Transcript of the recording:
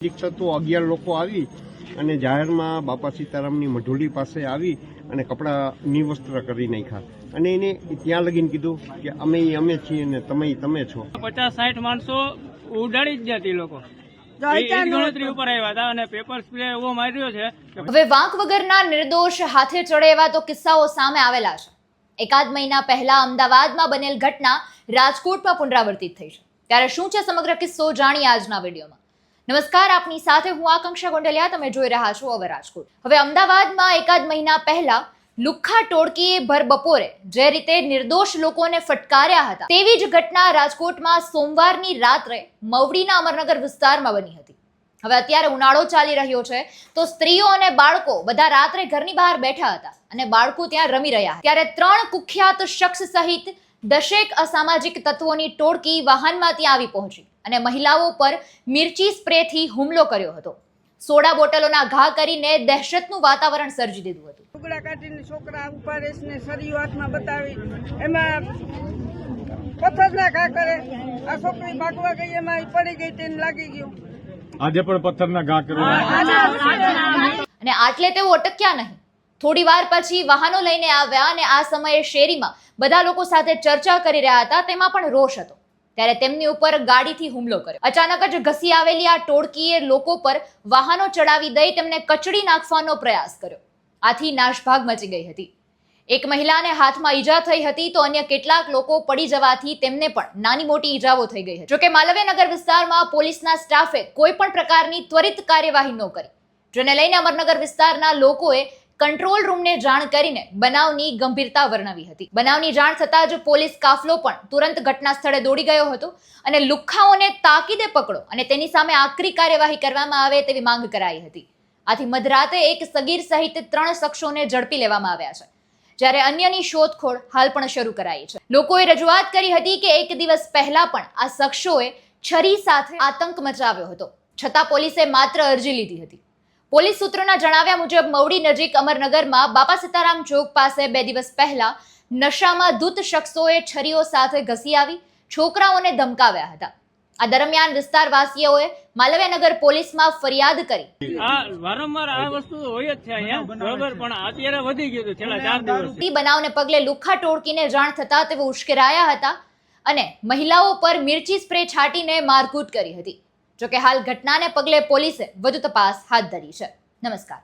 તો અગિયાર લોકો આવી અને જાહેરમાં બાપા સીતારામની મઢોલી પાસે આવી અને કપડાં નિવસ્ત્ર કરી નાખ્યા. અને એને ત્યાં લગીને કીધું કે અમે અમે છીએ ને તમે તમે છો. પચાસ સાઠ માણસો ઉડાડી જ જતી લોકો. એ એ જ ગણતરી ઉપર આવ્યા હતા અને પેપર સ્પ્રે એવો માર્યો છે કે હવે વાંક વગરના નિર્દોષ હાથે ચડે એવા તો કિસ્સાઓ સામે આવેલા છે. એકાદ મહિના પહેલા અમદાવાદમાં બનેલ ઘટના રાજકોટમાં પુનરાવર્તિત થઈ છે. ત્યારે શું છે સમગ્ર કિસ્સો જાણીએ આજના વિડીયોમાં. નમસ્કાર, આપની સાથે હું આકાંક્ષા ગોંડલિયા, તમે જોઈ રહ્યા છો હવે રાજકોટ. હવે અમદાવાદમાં એકાદ મહિના પહેલા લુખ્ખા ટોળકીએ ભર બપોરે જે રીતે નિર્દોષ લોકોને ફટકાર્યા હતા, તેવી જ ઘટના રાજકોટમાં સોમવારની રાત્રે મવડીના અમરનગર વિસ્તારમાં બની હતી. હવે અત્યારે ઉનાળો ચાલી રહ્યો છે, તો સ્ત્રીઓ અને બાળકો બધા રાત્રે ઘરની બહાર બેઠા હતા અને બાળકો ત્યાં રમી રહ્યા ત્યારે ત્રણ કુખ્યાત શખ્સ સહિત દશેક અસામાજિક તત્વોની ટોળકી વાહનમાં ત્યાં આવી પહોંચી. અને મહિલાઓ પર મિર્ચી સ્પ્રેથી હુમલો કર્યો હતો. સોડા બોટલોના ઘા કરીને દહેશતનું વાતાવરણ સર્જી દીધું હતું. ટુકડા કાઢીને છોકરા ઉપાડે છે ને સરિયું હાથમાં બતાવી એમાં પથ્થરના ઘા કરે. આ છોકરી ભાગવા ગઈ એમાં પડી ગઈ તેને લાગી ગયું. આજે પણ પથ્થરના ઘા કર્યો અને આટલે તેઓ અટક્યા નહીં. થોડી વાર પછી વાહનો લઈને આવ્યા અને આ સમયે શેરીમાં બધા લોકો સાથે ચર્ચા કરી રહ્યા હતા તેમાં પણ રોષ હતો. ત્યારે તેમની ઉપર ગાડીથી હુમલો કર્યો. અચાનક જ ઘસી આવેલી આ ટોળકીએ લોકો પર વાહનો ચડાવી દઈ તેમને કચડી નાખવાનો પ્રયાસ કર્યો. આથી નાશભાગ મચી ગઈ હતી. એક મહિલાને હાથમાં ઈજા થઈ હતી તો અન્ય કેટલાક લોકો પડી જવાથી તેમને પણ નાની મોટી ઈજાઓ થઈ ગઈ હતી. જોકે માલવ્યનગર વિસ્તારમાં પોલીસના સ્ટાફે કોઈ પણ પ્રકારની ત્વરિત કાર્યવાહી ન કરી. જેને લઈને અમરનગર વિસ્તારના લોકોએ કંટ્રોલ રૂમને જાણ કરીને બનાવની ગંભીરતા વર્ણવી હતી. બનાવની જાણ થતાં જ પોલીસ કાફલો પણ તુરંત ઘટના સ્થળે દોડી ગયો હતો અને લુખ્ખાઓને તાકીદે પકડો અને તેની સામે આકરી કાર્યવાહી કરવામાં આવે તેવી માંગ કરાઈ હતી. આથી મધરાતે એક સગીર સહિત ત્રણ શખ્સોને ઝડપી લેવામાં આવ્યા છે. જ્યારે અન્યની શોધખોળ હાલ પણ શરૂ કરાઈ છે. લોકોએ રજૂઆત કરી હતી કે એક દિવસ પહેલા પણ આ શખ્સોએ છરી સાથે આતંક મચાવ્યો હતો. છતાં પોલીસે માત્ર અરજી લીધી હતી. પોલીસ સૂત્રોના જણાવ્યા મુજબ મવડી નજીક અમરનગરમાં બાપા સીતારામ ચોક પાસે બે દિવસ પહેલા નશામાં ધૂત શખ્સોએ છરીઓ સાથે ઘસી આવી છોકરાઓને ધમકાવ્યા હતા. આ દરમિયાન વિસ્તારવાસીઓએ માલવ્યનગર પોલીસમાં ફરિયાદ કરી. આ વારંવાર આ વસ્તુ હોય જ છે અહીંયા બરોબર પણ અત્યારે વધી ગયું છેલ્લા ચાર દિવસ તે બનાવને પગલે લુખ્ખા ટોળકીને જાણ થતા તેઓ ઉશ્કેરાયા હતા અને મહિલાઓ પર મિર્ચી સ્પ્રે છાંટીને મારકૂટ કરી હતી. જોકે હાલ ઘટનાને પગલે પોલીસે વધુ તપાસ હાથ ધરી છે. નમસ્કાર.